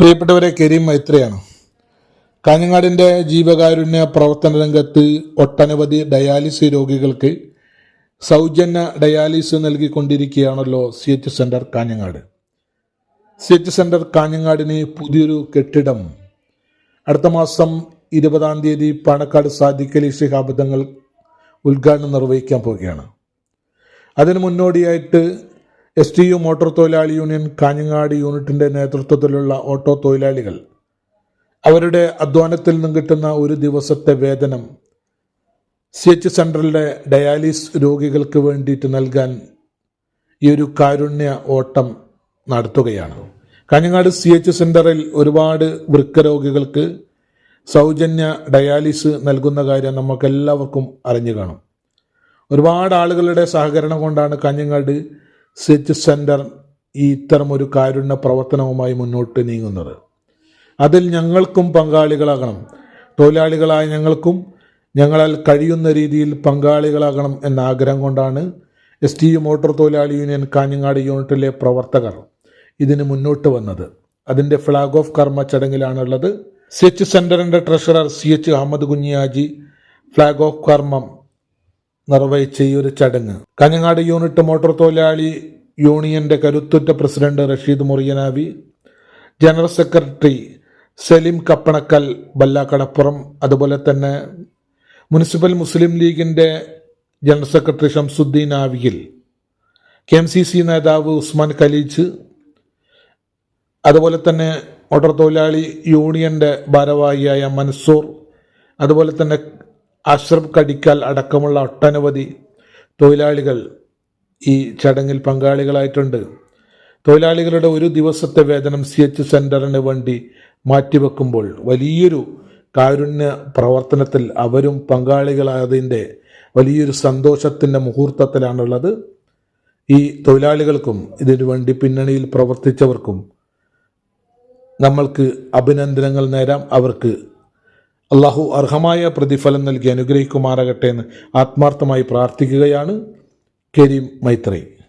പ്രിയപ്പെട്ടവരെ കരീം മൈത്രയാണ്. കാഞ്ഞങ്ങാടിന്റെ ജീവകാരുണ്യ പ്രവർത്തന രംഗത്ത് ഒട്ടനവധി ഡയാലിസിസ് രോഗികൾക്ക് സൗജന്യ dialysis നൽകിക്കൊണ്ടിരിക്കുകയാണല്ലോ C H centre Kanhangad. C H centre കാഞ്ഞങ്ങാടിന് പുതിയൊരു കെട്ടിടം. അടുത്ത മാസം ഇരുപതാം തീയതി പാണക്കാട് സാദിഖലി ശിഹാബ് തങ്ങൾ ഉദ്ഘാടനം നിർവഹിക്കാൻ പോവുകയാണ്. അതിന് മുന്നോടിയായിട്ട് എസ് ടി യു മോട്ടോർ തൊഴിലാളി യൂണിയൻ കാഞ്ഞങ്ങാട് യൂണിറ്റിന്റെ നേതൃത്വത്തിലുള്ള ഓട്ടോ തൊഴിലാളികൾ. അവരുടെ അധ്വാനത്തിൽ നിന്നും കിട്ടുന്ന ഒരു ദിവസത്തെ വേതനം സി എച്ച് സെന്ററിലെ ഡയാലിസ് രോഗികൾക്ക് വേണ്ടിയിട്ട് നൽകാൻ ഈ ഒരു കാരുണ്യ ഓട്ടം നടത്തുകയാണ്. കാഞ്ഞങ്ങാട് സി എച്ച് സെന്ററിൽ ഒരുപാട് വൃക്ക രോഗികൾക്ക് സൗജന്യ ഡയാലിസ് നൽകുന്ന കാര്യം നമുക്കെല്ലാവർക്കും അറിഞ്ഞു കാണും. ഒരുപാട് ആളുകളുടെ സഹകരണം കൊണ്ടാണ് കാഞ്ഞങ്ങാട് സി എച്ച് സെന്റർ ഈ ഇത്തരമൊരു കാരുണ്യ പ്രവർത്തനവുമായി മുന്നോട്ട് നീങ്ങുന്നത്. അതിൽ ഞങ്ങൾക്കും പങ്കാളികളാകണം. തൊഴിലാളികളായ ഞങ്ങൾക്കും ഞങ്ങളാൽ കഴിയുന്ന രീതിയിൽ പങ്കാളികളാകണം എന്ന ആഗ്രഹം കൊണ്ടാണ് എസ് ടി യു മോട്ടോർ തൊഴിലാളി യൂണിയൻ കാഞ്ഞങ്ങാട് യൂണിറ്റിലെ പ്രവർത്തകർ ഇതിന് മുന്നോട്ട് വന്നത്. അതിന്റെ ഫ്ലാഗ് ഓഫ് കർമ്മ ചടങ്ങിലാണുള്ളത്. സി എച്ച് സെന്ററിന്റെ treasurer C H Ahammed Kunhiyaji flag off കർമ്മം നിർവഹിച്ച ഈ ഒരു ചടങ്ങ്. കാഞ്ഞങ്ങാട് യൂണിറ്റ് മോട്ടോർ തൊഴിലാളി യൂണിയന്റെ കരുത്തുറ്റ president Rasheed Muriyanavi general secretary Saleem Kappanakkal Ballakadappuram അതുപോലെ തന്നെ മുനിസിപ്പൽ മുസ്ലിം ലീഗിന്റെ ജനറൽ സെക്രട്ടറി ഷംസുദ്ദീൻ ആവിയിൽ കെ എം സി സി നേതാവ് ഉസ്മാൻ ഖലീജ് അതുപോലെ തന്നെ മോട്ടോർ തൊഴിലാളി യൂണിയന്റെ ഭാരവാഹിയായ മൻസൂർ അതുപോലെ തന്നെ അഷ്റഫ് കടിക്കാൽ അടക്കമുള്ള ഒട്ടനവധി തൊഴിലാളികൾ ഈ ചടങ്ങിൽ പങ്കാളികളായിട്ടുണ്ട്. തൊഴിലാളികളുടെ ഒരു ദിവസത്തെ വേതനം സി എച്ച് സെന്ററിന് വേണ്ടി മാറ്റിവെക്കുമ്പോൾ വലിയൊരു കാരുണ്യ പ്രവർത്തനത്തിൽ അവരും പങ്കാളികളായതിന്റെ വലിയൊരു സന്തോഷത്തിന്റെ മുഹൂർത്തത്തിലാണുള്ളത്. ഈ തൊഴിലാളികൾക്കും ഇതിനു വേണ്ടി പിന്നണിയിൽ പ്രവർത്തിച്ചവർക്കും നമ്മൾക്ക് അഭിനന്ദനങ്ങൾ നേരാം. അവർക്ക് അള്ളാഹു അർഹമായ പ്രതിഫലം നൽകി അനുഗ്രഹിക്കുമാറാകട്ടെ എന്ന് ആത്മാർത്ഥമായി പ്രാർത്ഥിക്കുകയാണ്. കരീം മൈത്രേ.